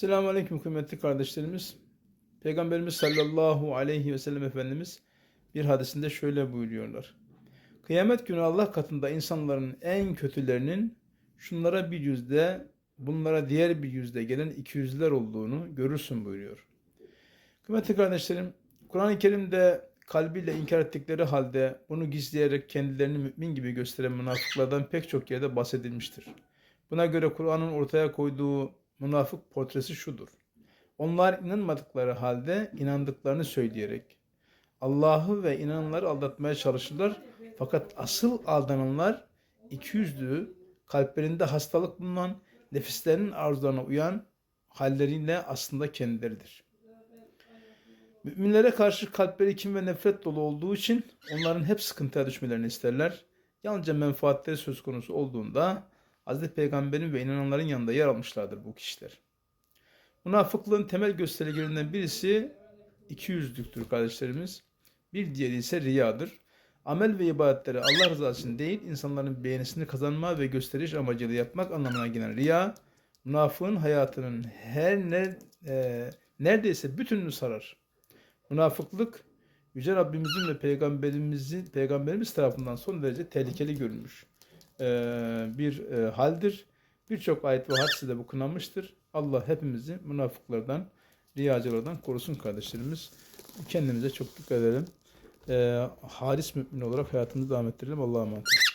Selamun Aleyküm kıymetli kardeşlerimiz. Peygamberimiz sallallahu aleyhi ve sellem Efendimiz bir hadisinde şöyle buyuruyorlar. Kıyamet günü Allah katında insanların en kötülerinin şunlara bir yüzde, bunlara diğer bir yüzde gelen iki yüzler olduğunu görürsün buyuruyor. Kıymetli kardeşlerim, Kur'an-ı Kerim'de kalbiyle inkar ettikleri halde bunu gizleyerek kendilerini mümin gibi gösteren münafıklardan pek çok yerde bahsedilmiştir. Buna göre Kur'an'ın ortaya koyduğu münafık portresi şudur. Onlar inanmadıkları halde inandıklarını söyleyerek Allah'ı ve inananları aldatmaya çalışırlar. Fakat asıl aldananlar ikiyüzlü, kalplerinde hastalık bulunan, nefislerinin arzularına uyan halleriyle aslında kendileridir. Müminlere karşı kalpleri kim ve nefret dolu olduğu için onların hep sıkıntıya düşmelerini isterler. Yalnızca menfaatleri söz konusu olduğunda Hz. Peygamber'in ve inananların yanında yer almışlardır bu kişiler. Münafıklığın temel göstergelerinden birisi iki yüzlüktür kardeşlerimiz. Bir diğeri ise riyadır. Amel ve ibadetleri Allah rızası için değil, insanların beğenisini kazanma ve gösteriş amacıyla yapmak anlamına gelen riya, münafığın hayatının her ne, e, neredeyse bütününü sarar. Münafıklık Yüce Rabbimizin ve Peygamberimizin Peygamberimiz tarafından son derece tehlikeli görülmüş bir e, haldir. Birçok ayet ve hadiste de bu kınanmıştır. Allah hepimizi münafıklardan, riyacılardan korusun kardeşlerimiz. Kendimize çok dikkat edelim. E, halis mümin olarak hayatımızı devam ettirelim. Allah'a emanet olun.